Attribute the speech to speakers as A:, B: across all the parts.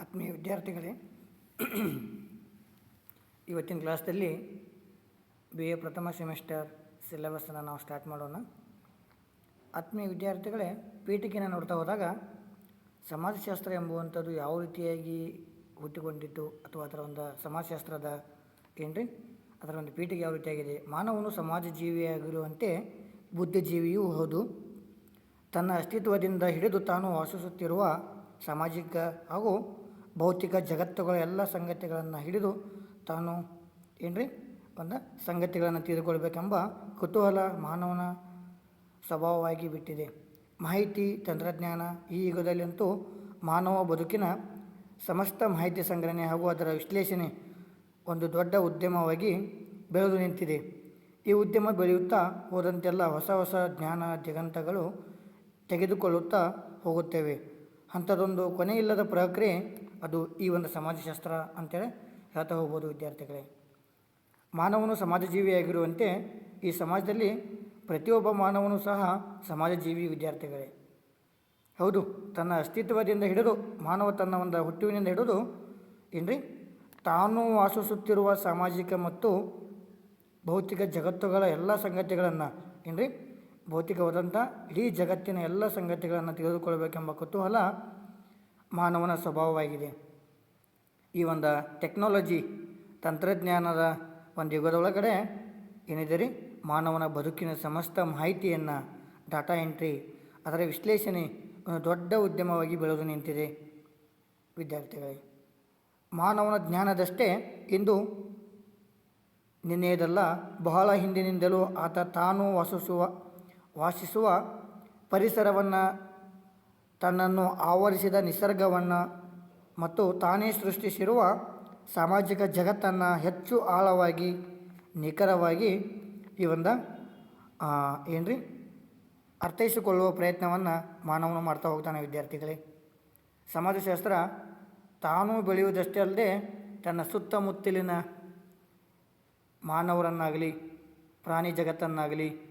A: ಆತ್ಮೀಯ ವಿದ್ಯಾರ್ಥಿಗಳೇ, ಇವತ್ತಿನ ಕ್ಲಾಸ್ದಲ್ಲಿ ಬಿ ಎ ಪ್ರಥಮ ಸೆಮಿಸ್ಟರ್ ಸಿಲೆಬಸ್ಸನ್ನು ನಾವು ಸ್ಟಾರ್ಟ್ ಮಾಡೋಣ. ಆತ್ಮೀಯ ವಿದ್ಯಾರ್ಥಿಗಳೇ ಪೀಠಿಕೆನ ನೋಡ್ತಾ ಹೋದಾಗ ಸಮಾಜಶಾಸ್ತ್ರ ಎಂಬುವಂಥದ್ದು ಯಾವ ರೀತಿಯಾಗಿ ಹುಟ್ಟಿಕೊಂಡಿತ್ತು ಅಥವಾ ಅದರ ಒಂದು ಸಮಾಜಶಾಸ್ತ್ರದ ಏನ್ರಿ? ಅದರ ಒಂದು ಪೀಠಿಗೆ ಯಾವ ರೀತಿಯಾಗಿದೆ? ಮಾನವನು ಸಮಾಜ ಜೀವಿಯಾಗಿರುವಂತೆ ಬುದ್ಧಿಜೀವಿಯೂ ಹೌದು. ತನ್ನ ಅಸ್ತಿತ್ವದಿಂದ ಹಿಡಿದು ತಾನು ವಾಸಿಸುತ್ತಿರುವ ಸಾಮಾಜಿಕ ಹಾಗೂ ಭೌತಿಕ ಜಗತ್ತುಗಳ ಎಲ್ಲ ಸಂಗತಿಗಳನ್ನು ಹಿಡಿದು ತಾನು ಏನ್ರಿ? ಒಂದು ಸಂಗತಿಗಳನ್ನು ತಿಳಿದುಕೊಳ್ಬೇಕೆಂಬ ಕುತೂಹಲ ಮಾನವನ ಸ್ವಭಾವವಾಗಿ ಬಿಟ್ಟಿದೆ. ಮಾಹಿತಿ, ತಂತ್ರಜ್ಞಾನ ಈ ಯುಗದಲ್ಲಂತೂ ಮಾನವ ಬದುಕಿನ ಸಮಸ್ತ ಮಾಹಿತಿ ಸಂಗ್ರಹಣೆ ಹಾಗೂ ಅದರ ವಿಶ್ಲೇಷಣೆ ಒಂದು ದೊಡ್ಡ ಉದ್ಯಮವಾಗಿ ಬೆಳೆದು ನಿಂತಿದೆ. ಈ ಉದ್ಯಮ ಬೆಳೆಯುತ್ತಾ ಹೋದಂತೆಲ್ಲ ಹೊಸ ಹೊಸ ಜ್ಞಾನ ದಿಗಂತಗಳು ತೆಗೆದುಕೊಳ್ಳುತ್ತಾ ಹೋಗುತ್ತೇವೆ. ಅಂಥದ್ದೊಂದು ಕೊನೆ ಇಲ್ಲದ ಪ್ರಕ್ರಿಯೆ ಅದು ಈ ಒಂದು ಸಮಾಜಶಾಸ್ತ್ರ ಅಂತೇಳಿ ಹೇಳ್ತಾ ಹೋಗ್ಬೋದು ವಿದ್ಯಾರ್ಥಿಗಳೇ. ಮಾನವನು ಸಮಾಜ ಜೀವಿಯಾಗಿರುವಂತೆ ಈ ಸಮಾಜದಲ್ಲಿ ಪ್ರತಿಯೊಬ್ಬ ಮಾನವನು ಸಹ ಸಮಾಜ ಜೀವಿ ವಿದ್ಯಾರ್ಥಿಗಳೇ. ಹೌದು, ತನ್ನ ಅಸ್ತಿತ್ವದಿಂದ ಹಿಡಿದು ಮಾನವ ತನ್ನ ಒಂದು ಹುಟ್ಟುವಿನಿಂದ ಹಿಡಿದು ಏನ್ರಿ? ತಾನು ವಾಸಿಸುತ್ತಿರುವ ಸಾಮಾಜಿಕ ಮತ್ತು ಭೌತಿಕ ಜಗತ್ತುಗಳ ಎಲ್ಲ ಸಂಗತಿಗಳನ್ನು ಏನ್ರಿ? ಭೌತಿಕವಾದಂಥ ಇಡೀ ಜಗತ್ತಿನ ಎಲ್ಲ ಸಂಗತಿಗಳನ್ನು ತಿಳಿದುಕೊಳ್ಳಬೇಕೆಂಬ ಕುತೂಹಲ ಮಾನವನ ಸ್ವಭಾವವಾಗಿದೆ. ಈ ಒಂದು ಟೆಕ್ನಾಲಜಿ, ತಂತ್ರಜ್ಞಾನದ ಒಂದು ಯುಗದೊಳಗಡೆ ಏನಿದೆ ರೀ? ಮಾನವನ ಬದುಕಿನ ಸಮಸ್ತ ಮಾಹಿತಿಯನ್ನು ಡಾಟಾ ಎಂಟ್ರಿ ಅದರ ವಿಶ್ಲೇಷಣೆ ಒಂದು ದೊಡ್ಡ ಉದ್ಯಮವಾಗಿ ಬೆಳೆದು ನಿಂತಿದೆ ವಿದ್ಯಾರ್ಥಿಗಳೇ. ಮಾನವನ ಜ್ಞಾನದಷ್ಟೇ ಇಂದು ನಿನ್ನೆಯದಲ್ಲ, ಬಹಳ ಹಿಂದಿನಿಂದಲೂ ಆತ ತಾನು ವಾಸಿಸುವ ವಾಸಿಸುವ ಪರಿಸರವನ್ನು, ತನ್ನನ್ನು ಆವರಿಸಿದ ನಿಸರ್ಗವನ್ನು ಮತ್ತು ತಾನೇ ಸೃಷ್ಟಿಸಿರುವ ಸಾಮಾಜಿಕ ಜಗತ್ತನ್ನು ಹೆಚ್ಚು ಆಳವಾಗಿ, ನಿಖರವಾಗಿ ಈ ಒಂದು ಏನ್ರಿ? ಅರ್ಥೈಸಿಕೊಳ್ಳುವ ಪ್ರಯತ್ನವನ್ನು ಮಾನವನು ಮಾಡ್ತಾ ಹೋಗ್ತಾನೆ ವಿದ್ಯಾರ್ಥಿಗಳೇ. ಸಮಾಜಶಾಸ್ತ್ರ ತಾನು ಬೆಳೆಯುವುದಷ್ಟೇ ಅಲ್ಲದೆ ತನ್ನ ಸುತ್ತಮುತ್ತಲಿನ ಮಾನವರನ್ನಾಗಲಿ, ಪ್ರಾಣಿ ಜಗತ್ತನ್ನಾಗಲಿ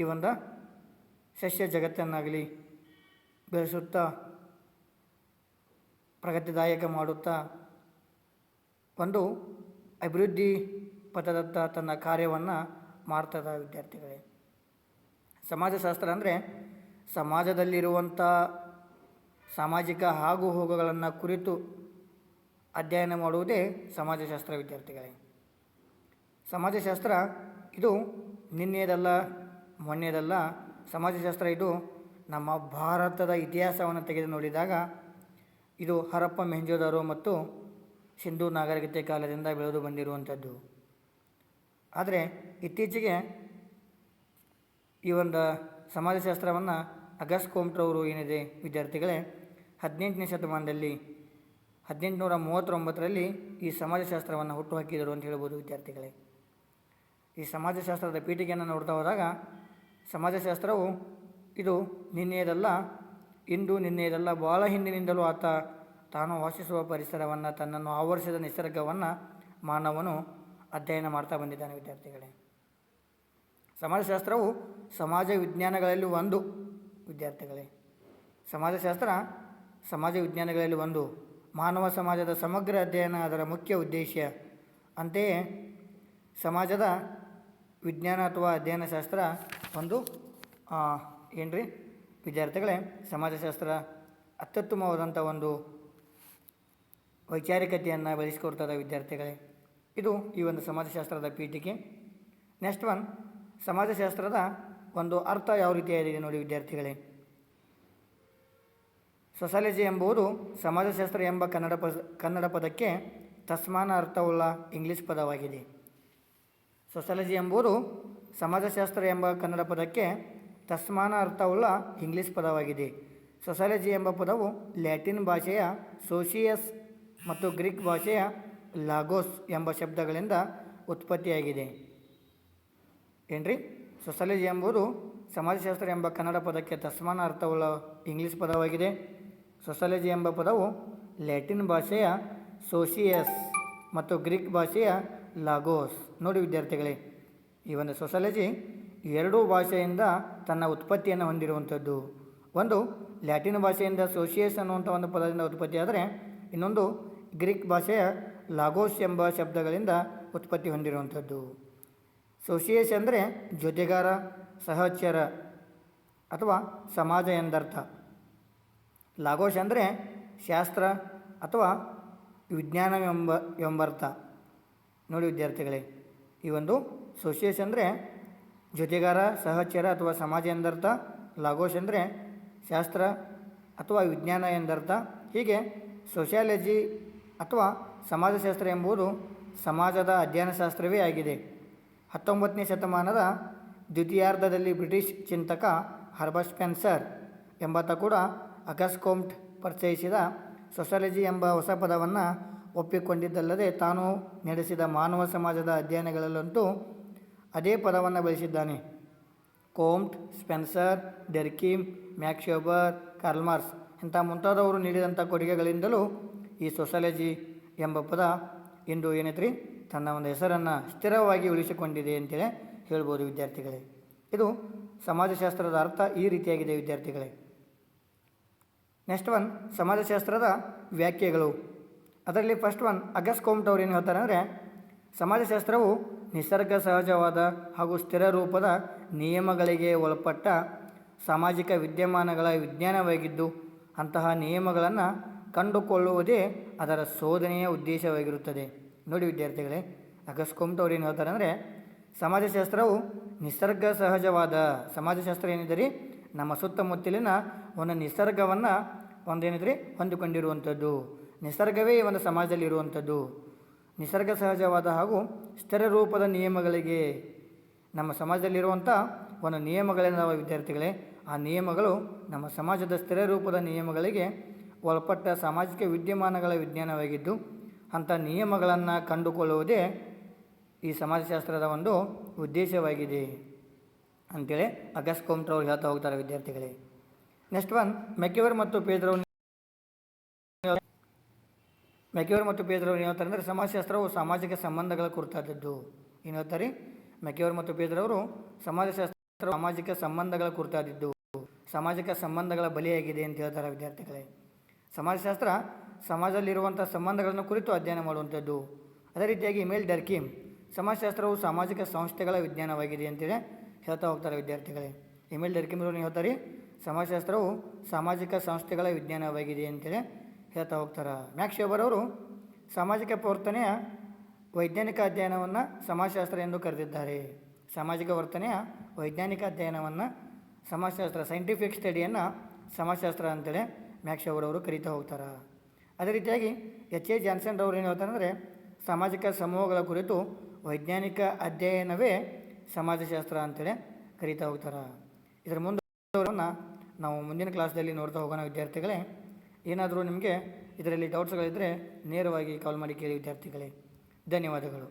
A: ಈ ಒಂದು ಸಸ್ಯ ಜಗತ್ತನ್ನಾಗಲಿ ಬೆಳೆಸುತ್ತಾ, ಪ್ರಗತಿದಾಯಕ ಮಾಡುತ್ತಾ ಒಂದು ಅಭಿವೃದ್ಧಿ ಪಥದತ್ತ ತನ್ನ ಕಾರ್ಯವನ್ನು ಮಾಡ್ತದ ವಿದ್ಯಾರ್ಥಿಗಳೇ. ಸಮಾಜಶಾಸ್ತ್ರ ಅಂದರೆ ಸಮಾಜದಲ್ಲಿರುವಂಥ ಸಾಮಾಜಿಕ ಆಗು ಹೋಗುಗಳನ್ನು ಕುರಿತು ಅಧ್ಯಯನ ಮಾಡುವುದೇ ಸಮಾಜಶಾಸ್ತ್ರ ವಿದ್ಯಾರ್ಥಿಗಳೇ. ಸಮಾಜಶಾಸ್ತ್ರ ಇದು ನಿನ್ನೆದಲ್ಲ ಮೊನ್ನೆದಲ್ಲ ಸಮಾಜಶಾಸ್ತ್ರ ಇದು ನಮ್ಮ ಭಾರತದ ಇತಿಹಾಸವನ್ನು ತೆಗೆದು ನೋಡಿದಾಗ ಇದು ಹರಪ್ಪ ಮೆಹಂಜೋದಾರೋ ಮತ್ತು ಸಿಂಧೂ ನಾಗರಿಕತೆ ಕಾಲದಿಂದ ಬೆಳೆದು ಬಂದಿರುವಂಥದ್ದು. ಆದರೆ ಇತ್ತೀಚೆಗೆ ಈ ಒಂದು ಸಮಾಜಶಾಸ್ತ್ರವನ್ನು ಅಗಸ್ ಕೋಮ್ಟ್ರವರು ಏನಿದೆ ವಿದ್ಯಾರ್ಥಿಗಳೇ, ಹದಿನೆಂಟನೇ ಶತಮಾನದಲ್ಲಿ, ಹದಿನೆಂಟುನೂರ ಮೂವತ್ತೊಂಬತ್ತರಲ್ಲಿ ಈ ಸಮಾಜಶಾಸ್ತ್ರವನ್ನು ಹುಟ್ಟುಹಾಕಿದರು ಅಂತ ಹೇಳ್ಬೋದು ವಿದ್ಯಾರ್ಥಿಗಳೇ. ಈ ಸಮಾಜಶಾಸ್ತ್ರದ ಪೀಠಿಗೆಯನ್ನು ನೋಡ್ತಾ ಹೋದಾಗ ಸಮಾಜಶಾಸ್ತ್ರವು ಇದು ನಿನ್ನೆಯದಲ್ಲ, ಇಂದು ನಿನ್ನೆಯದಲ್ಲ, ಬಹಳ ಹಿಂದಿನಿಂದಲೂ ಆತ ತಾನು ವಾಸಿಸುವ ಪರಿಸರವನ್ನು, ತನ್ನನ್ನು ಆವರಿಸಿದ ನಿಸರ್ಗವನ್ನು ಮಾನವನು ಅಧ್ಯಯನ ಮಾಡ್ತಾ ಬಂದಿದ್ದಾನೆ, ವಿದ್ಯಾರ್ಥಿಗಳೇ. ಸಮಾಜಶಾಸ್ತ್ರವು ಸಮಾಜ ವಿಜ್ಞಾನಗಳಲ್ಲಿ ಒಂದು, ವಿದ್ಯಾರ್ಥಿಗಳೇ. ಸಮಾಜಶಾಸ್ತ್ರ ಸಮಾಜ ವಿಜ್ಞಾನಗಳಲ್ಲಿ ಒಂದು, ಮಾನವ ಸಮಾಜದ ಸಮಗ್ರ ಅಧ್ಯಯನ ಅದರ ಮುಖ್ಯ ಉದ್ದೇಶ. ಅಂತೆಯೇ ಸಮಾಜದ ವಿಜ್ಞಾನ ಅಥವಾ ಅಧ್ಯಯನ ಒಂದು ಏನ್ರಿ? ವಿದ್ಯಾರ್ಥಿಗಳೇ, ಸಮಾಜಶಾಸ್ತ್ರ ಅತ್ಯುತ್ತಮವಾದಂಥ ಒಂದು ವೈಚಾರಿಕತೆಯನ್ನು ಬೆಳೆಸಿಕೊಡ್ತದೆ ವಿದ್ಯಾರ್ಥಿಗಳೇ. ಇದು ಈ ಒಂದು ಸಮಾಜಶಾಸ್ತ್ರದ ಪೀಠಿಕೆ. ನೆಕ್ಸ್ಟ್ ಒನ್, ಸಮಾಜಶಾಸ್ತ್ರದ ಒಂದು ಅರ್ಥ ಯಾವ ರೀತಿಯಾಗಿದೆ ನೋಡಿ ವಿದ್ಯಾರ್ಥಿಗಳೇ. ಸೊಸಾಲಜಿ ಎಂಬುದು ಸಮಾಜಶಾಸ್ತ್ರ ಎಂಬ ಕನ್ನಡ ಪದ, ಕನ್ನಡ ಪದಕ್ಕೆ ತಸ್ಮಾನ ಅರ್ಥವುಳ್ಳ ಇಂಗ್ಲೀಷ್ ಪದವಾಗಿದೆ. ಸೊಸಾಲಜಿ ಎಂಬುದು ಸಮಾಜಶಾಸ್ತ್ರ ಎಂಬ ಕನ್ನಡ ಪದಕ್ಕೆ ತಸ್ಮಾನ ಅರ್ಥವುಳ್ಳ ಇಂಗ್ಲಿಷ್ ಪದವಾಗಿದೆ. ಸೊಸಾಲಜಿ ಎಂಬ ಪದವು ಲ್ಯಾಟಿನ್ ಭಾಷೆಯ ಸೋಷಿಯಸ್ ಮತ್ತು ಗ್ರೀಕ್ ಭಾಷೆಯ ಲಾಗೋಸ್ ಎಂಬ ಶಬ್ದಗಳಿಂದ ಉತ್ಪತ್ತಿಯಾಗಿದೆ. ಏನ್ರಿ? ಸೊಸಾಲಜಿ ಎಂಬುದು ಸಮಾಜಶಾಸ್ತ್ರ ಎಂಬ ಕನ್ನಡ ಪದಕ್ಕೆ ತಸ್ಮಾನ ಅರ್ಥವುಳ್ಳ ಇಂಗ್ಲಿಷ್ ಪದವಾಗಿದೆ. ಸೊಸಾಲಜಿ ಎಂಬ ಪದವು ಲ್ಯಾಟಿನ್ ಭಾಷೆಯ ಸೋಷಿಯಸ್ ಮತ್ತು ಗ್ರೀಕ್ ಭಾಷೆಯ ಲಾಗೋಸ್. ನೋಡಿ ವಿದ್ಯಾರ್ಥಿಗಳೇ, ಈ ಒಂದು ಸೊಸಾಲಜಿ ಎರಡೂ ಭಾಷೆಯಿಂದ ತನ್ನ ಉತ್ಪತ್ತಿಯನ್ನು ಹೊಂದಿರುವಂಥದ್ದು. ಒಂದು ಲ್ಯಾಟಿನ್ ಭಾಷೆಯಿಂದ ಸೋಷಿಯಸ್ ಅನ್ನುವಂಥ ಒಂದು ಪದದಿಂದ ಉತ್ಪತ್ತಿಯಾದರೆ ಇನ್ನೊಂದು ಗ್ರೀಕ್ ಭಾಷೆಯ ಲಾಗೋಸ್ ಎಂಬ ಶಬ್ದಗಳಿಂದ ಉತ್ಪತ್ತಿ ಹೊಂದಿರುವಂಥದ್ದು. ಸೋಷಿಯಸ್ ಅಂದರೆ ಜೊತೆಗಾರ, ಸಹಚರ ಅಥವಾ ಸಮಾಜ ಎಂದರ್ಥ. ಲಾಗೋಶ್ ಅಂದರೆ ಶಾಸ್ತ್ರ ಅಥವಾ ವಿಜ್ಞಾನವೆಂಬ, ಎಂಬರ್ಥ. ನೋಡಿ ವಿದ್ಯಾರ್ಥಿಗಳೇ ಈ ಒಂದು ಸೋಷಿಯಸ್ ಅಂದರೆ ಜೊತೆಗಾರ, ಸಹಚರ ಅಥವಾ ಸಮಾಜ ಎಂದರ್ಥ, ಲಾಗೋಶ್ ಅಂದರೆ ಶಾಸ್ತ್ರ ಅಥವಾ ವಿಜ್ಞಾನ ಎಂದರ್ಥ. ಹೀಗೆ ಸೋಷಿಯಾಲಜಿ ಅಥವಾ ಸಮಾಜಶಾಸ್ತ್ರ ಎಂಬುದು ಸಮಾಜದ ಅಧ್ಯಯನ ಶಾಸ್ತ್ರವೇ ಆಗಿದೆ. ಹತ್ತೊಂಬತ್ತನೇ ಶತಮಾನದ ದ್ವಿತೀಯಾರ್ಧದಲ್ಲಿ ಬ್ರಿಟಿಷ್ ಚಿಂತಕ ಹರ್ಬರ್ ಸ್ಪೆನ್ಸರ್ ಎಂಬಾತ ಕೂಡ ಅಗಸ್ಕೋಮ್ಟ್ ಪರಿಚಯಿಸಿದ ಸೋಷಾಲಜಿ ಎಂಬ ಹೊಸ ಪದವನ್ನು ಒಪ್ಪಿಕೊಂಡಿದ್ದಲ್ಲದೆ ತಾನು ನಡೆಸಿದ ಮಾನವ ಸಮಾಜದ ಅಧ್ಯಯನಗಳಲ್ಲಂತೂ ಅದೇ ಪದವನ್ನು ಬಳಸಿದ್ದಾನೆ. ಕೋಮ್ಟ್, ಸ್ಪೆನ್ಸರ್, ಡೆರ್ಕಿಮ್ ಮ್ಯಾಕ್ಶೋಬರ್ ಕಾರ್ಲ್ಮಾರ್ಸ್ ಇಂಥ ಮುಂತಾದವರು ನೀಡಿದಂಥ ಕೊಡುಗೆಗಳಿಂದಲೂ ಈ ಸೊಸಾಲಜಿ ಎಂಬ ಪದ ಇಂದು ಏನೈತ್ರಿ ತನ್ನ ಒಂದು ಹೆಸರನ್ನು ಸ್ಥಿರವಾಗಿ ಉಳಿಸಿಕೊಂಡಿದೆ ಅಂತೇಳಿ ಹೇಳ್ಬೋದು ವಿದ್ಯಾರ್ಥಿಗಳೇ. ಇದು ಸಮಾಜಶಾಸ್ತ್ರದ ಅರ್ಥ ಈ ರೀತಿಯಾಗಿದೆ ವಿದ್ಯಾರ್ಥಿಗಳೇ. ನೆಕ್ಸ್ಟ್ ಒನ್, ಸಮಾಜಶಾಸ್ತ್ರದ ವ್ಯಾಖ್ಯೆಗಳು. ಅದರಲ್ಲಿ ಫಸ್ಟ್ ಒನ್ ಅಗಸ್ ಕೋಮ್ಟ್ ಅವ್ರು ಏನು ಹೇಳ್ತಾರೆ ಅಂದರೆ, ಸಮಾಜಶಾಸ್ತ್ರವು ನಿಸರ್ಗ ಸಹಜವಾದ ಹಾಗೂ ಸ್ಥಿರ ರೂಪದ ನಿಯಮಗಳಿಗೆ ಒಳಪಟ್ಟ ಸಾಮಾಜಿಕ ವಿದ್ಯಮಾನಗಳ ವಿಜ್ಞಾನವಾಗಿದ್ದು, ಅಂತಹ ನಿಯಮಗಳನ್ನು ಕಂಡುಕೊಳ್ಳುವುದೇ ಅದರ ಶೋಧನೆಯ ಉದ್ದೇಶವಾಗಿರುತ್ತದೆ. ನೋಡಿ ವಿದ್ಯಾರ್ಥಿಗಳೇ ಅಗಸ್ ಕೋಮ್ಟ್ ಅವ್ರು ಏನು ಹೇಳ್ತಾರೆ ಅಂದರೆ, ಸಮಾಜಶಾಸ್ತ್ರವು ನಿಸರ್ಗ ಸಹಜವಾದ, ಸಮಾಜಶಾಸ್ತ್ರ ಏನಿದ್ದರೆ ನಮ್ಮ ಸುತ್ತಮುತ್ತಲಿನ ಒಂದು ನಿಸರ್ಗವನ್ನು ಒಂದೇನಿದ್ರೆ, ಹೊಂದಿಕೊಂಡಿರುವಂಥದ್ದು. ನಿಸರ್ಗವೇ ಒಂದು ಸಮಾಜದಲ್ಲಿ ಇರುವಂಥದ್ದು ನಿಸರ್ಗ ಸಹಜವಾದ ಹಾಗೂ ಸ್ಥಿರ ರೂಪದ ನಿಯಮಗಳಿಗೆ ನಮ್ಮ ಸಮಾಜದಲ್ಲಿರುವಂಥ ಒಂದು ನಿಯಮಗಳೇನವ ವಿದ್ಯಾರ್ಥಿಗಳೇ? ಆ ನಿಯಮಗಳು ನಮ್ಮ ಸಮಾಜದ ಸ್ಥಿರ ರೂಪದ ನಿಯಮಗಳಿಗೆ ಒಳಪಟ್ಟ ಸಾಮಾಜಿಕ ವಿದ್ಯಮಾನಗಳ ವಿಜ್ಞಾನವಾಗಿದ್ದು, ಅಂಥ ನಿಯಮಗಳನ್ನು ಕಂಡುಕೊಳ್ಳುವುದೇ ಈ ಸಮಾಜಶಾಸ್ತ್ರದ ಒಂದು ಉದ್ದೇಶವಾಗಿದೆ. ಅಂತೇಳಿ ಅಗಸ್ಟ್ ಕೋಮ್ಟ್ರವ್ರು ಹೇಳ್ತಾ ಹೋಗ್ತಾರೆ ವಿದ್ಯಾರ್ಥಿಗಳೇ. ನೆಕ್ಸ್ಟ್ ಒನ್ ಮೆಕ್ಯವರ್ ಮತ್ತು ಪೇದ್ರವ್ ಮೆಕ್ಯೂರ್ ಮತ್ತು ಪೇದ್ರವ್ರು ಏನು ಹೇಳ್ತಾರೆ ಅಂದರೆ ಸಮಾಜಶಾಸ್ತ್ರವು ಸಾಮಾಜಿಕ ಸಂಬಂಧಗಳ ಕುರಿತಾದದ್ದು. ಏನು ಹೇಳ್ತಾರೆ? ಮೆಕ್ಯೂರ್ ಮತ್ತು ಪೇದ್ರವರು ಸಮಾಜಶಾಸ್ತ್ರ ಸಾಮಾಜಿಕ ಸಂಬಂಧಗಳ ಕುರಿತಾದದ್ದು. ಸಾಮಾಜಿಕ ಸಂಬಂಧಗಳ ಬಲಿಯಾಗಿದೆ ಅಂತ ಹೇಳ್ತಾರೆ ವಿದ್ಯಾರ್ಥಿಗಳೇ. ಸಮಾಜಶಾಸ್ತ್ರ ಸಮಾಜದಲ್ಲಿರುವಂಥ ಸಂಬಂಧಗಳನ್ನು ಕುರಿತು ಅಧ್ಯಯನ ಮಾಡುವಂಥದ್ದು. ಅದೇ ರೀತಿಯಾಗಿ ಮೇಲ್ ಡರ್ಕಿಮ್ ಸಮಾಜಶಾಸ್ತ್ರವು ಸಾಮಾಜಿಕ ಸಂಸ್ಥೆಗಳ ವಿಜ್ಞಾನವಾಗಿದೆ ಅಂತೇಳಿ ಹೇಳ್ತಾ ಹೋಗ್ತಾರೆ ವಿದ್ಯಾರ್ಥಿಗಳೇ. ಇಮೇಲ್ ಡರ್ಕಿಮ್ ಅವರು ಹೇಳ್ತಾರೆ? ಸಮಾಜಶಾಸ್ತ್ರವು ಸಾಮಾಜಿಕ ಸಂಸ್ಥೆಗಳ ವಿಜ್ಞಾನವಾಗಿದೆ ಅಂತೇಳಿ ಹೇಳ್ತಾ ಹೋಗ್ತಾರೆ? ಮ್ಯಾಕ್ಸ್ ಶೋಬರ್ ಅವರು ಸಾಮಾಜಿಕ ಪ್ರವರ್ತನೆಯ ವೈಜ್ಞಾನಿಕ ಅಧ್ಯಯನವನ್ನು ಸಮಾಜಶಾಸ್ತ್ರ ಎಂದು ಕರೆದಿದ್ದಾರೆ. ಸಾಮಾಜಿಕ ವರ್ತನೆಯ ವೈಜ್ಞಾನಿಕ ಅಧ್ಯಯನವನ್ನು ಸಮಾಜಶಾಸ್ತ್ರ ಸೈಂಟಿಫಿಕ್ ಸ್ಟಡಿಯನ್ನು ಸಮಾಜಶಾಸ್ತ್ರ ಅಂತೇಳಿ ಮ್ಯಾಕ್ಸ್ ಶೋಬರ್ ಅವರು ಕರೀತಾ ಹೋಗ್ತಾರೆ? ಅದೇ ರೀತಿಯಾಗಿ ಎಚ್ ಎ ಜಾನ್ಸನ್ ಅವರು ಏನು ಹೇಳ್ತಾರೆ ಸಾಮಾಜಿಕ ಸಮೂಹಗಳ ಕುರಿತು ವೈಜ್ಞಾನಿಕ ಅಧ್ಯಯನವೇ ಸಮಾಜಶಾಸ್ತ್ರ ಅಂತೇಳಿ ಕರೀತಾ ಹೋಗ್ತಾರೆ? ಇದರ ಮುಂದೆ ನಾವು ಮುಂದಿನ ಕ್ಲಾಸ್ದಲ್ಲಿ ನೋಡ್ತಾ ಹೋಗೋಣ, ವಿದ್ಯಾರ್ಥಿಗಳೇ. ಏನಾದರೂ ನಿಮಗೆ ಇದರಲ್ಲಿ ಡೌಟ್ಸ್ಗಳಿದ್ದರೆ ನೇರವಾಗಿ ಕಾಲ್ ಮಾಡಿ ಕೇಳಿ ವಿದ್ಯಾರ್ಥಿಗಳೇ. ಧನ್ಯವಾದಗಳು.